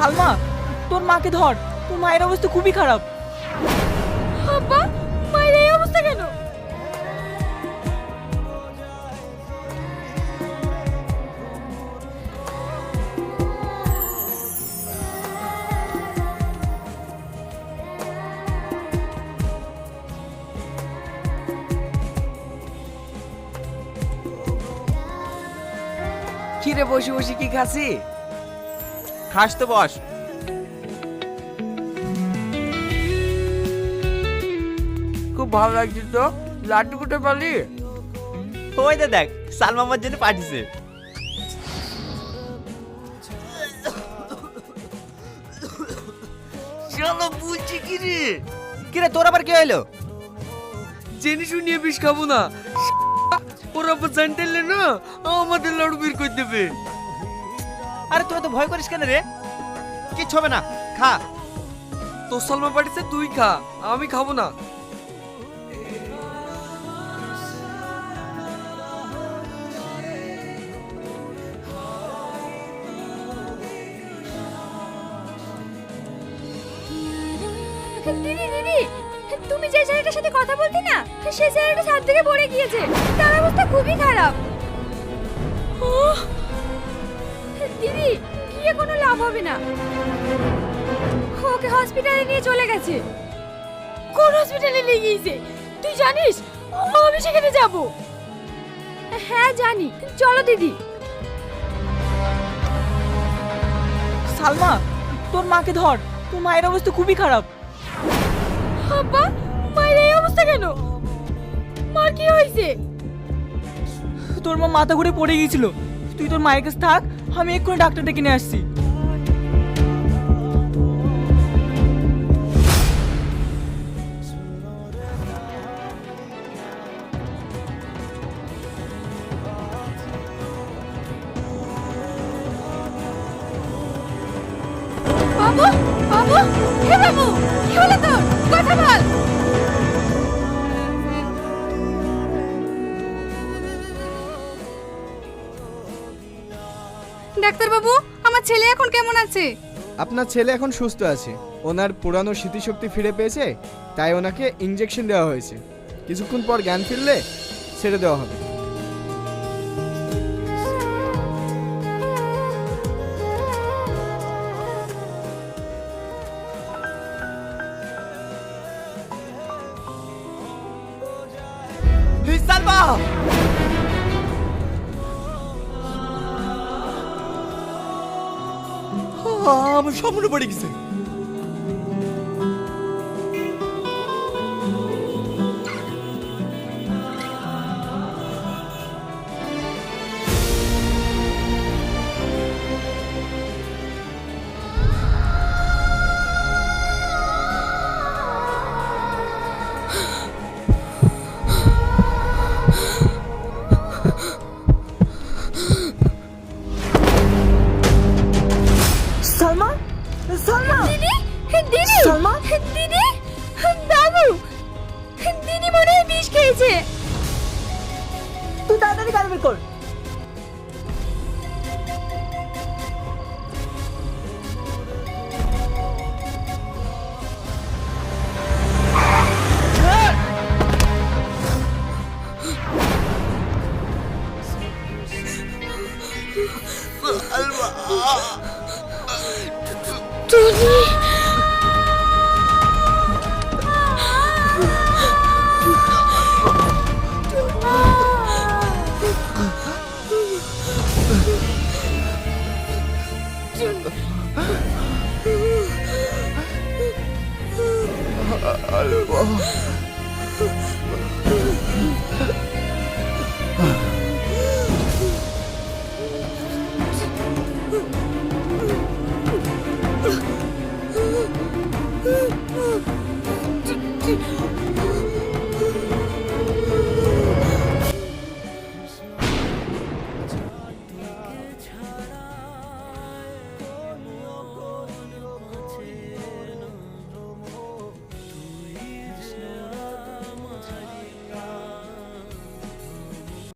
সালমা তোর মাকে ধর। তোর মায়ের অবস্থা খুবই খারাপ। আব্বা মায়ের এই অবস্থা কেন? কিরে বসে বসে কি খাসি খাস তো বস। খুব ভালো লাগছে তো। লাড্ডু কোটে পালি? ওই দে দেখ সালমা আমার জন্য পাঠিয়েছে। চলো বলছি কি রে? কিরে তোর আবার কি হলো জেনে শুনিয়ে বিষ খাব না। ওরা আবার জানতেলে না আমাদের লাড়ু বের করে দেবে। আরে তোরা তো ভয় করিস কেন রে? কিচ্ছু হবে না খা। তোর সালমা পাঠিয়েছে তুই খা আমি খাব না। দিদি দিদি তুমি যে ছেলেটার সাথে কথা বলতি না সে ছেলেটা ছাদ থেকে পড়ে গিয়েছে তার অবস্থা খুবই খারাপ। ওহ! দিদি গিয়ে কোনো লাভ হবে না। ওকে হসপিটালে নিয়ে চলে গেছে। কোন হসপিটালে নিয়ে গিয়েছে? তুই জানিস? আমি সেখানে যাব। হ্যাঁ জানি। চলো দিদি। সালমা তোর মাকে ধর। তোর মায়ের অবস্থা খুবই খারাপ। আব্বা মায়ের এই অবস্থা কেন? মার কি হয়েছে? তোর মা মাথা ঘুরে পড়ে গিয়েছিল। তুই তোর মায়ের কাছে থাক আমি এক্ষুনি ডাক্তার ডেকে নিয়ে আসছি। বাবু ডাক্তার বাবু আমার ছেলে এখন কেমন আছে? আপনার ছেলে এখন সুস্থ আছে। ওনার পুরানো স্মৃতিশক্তি ফিরে পেয়েছে তাই ওনাকে ইঞ্জেকশন দেওয়া হয়েছে। কিছুক্ষণ পর জ্ঞান ফিরলে ছেড়ে দেওয়া হবে। সালমা আমার স্বপ্ন পড়ে গেছে। দিদি দিদি সালমা? দিদি বাবু দিদি মনে হয় বিষ খেয়েছে তুই তাড়াতাড়ি 눈이 아, 알바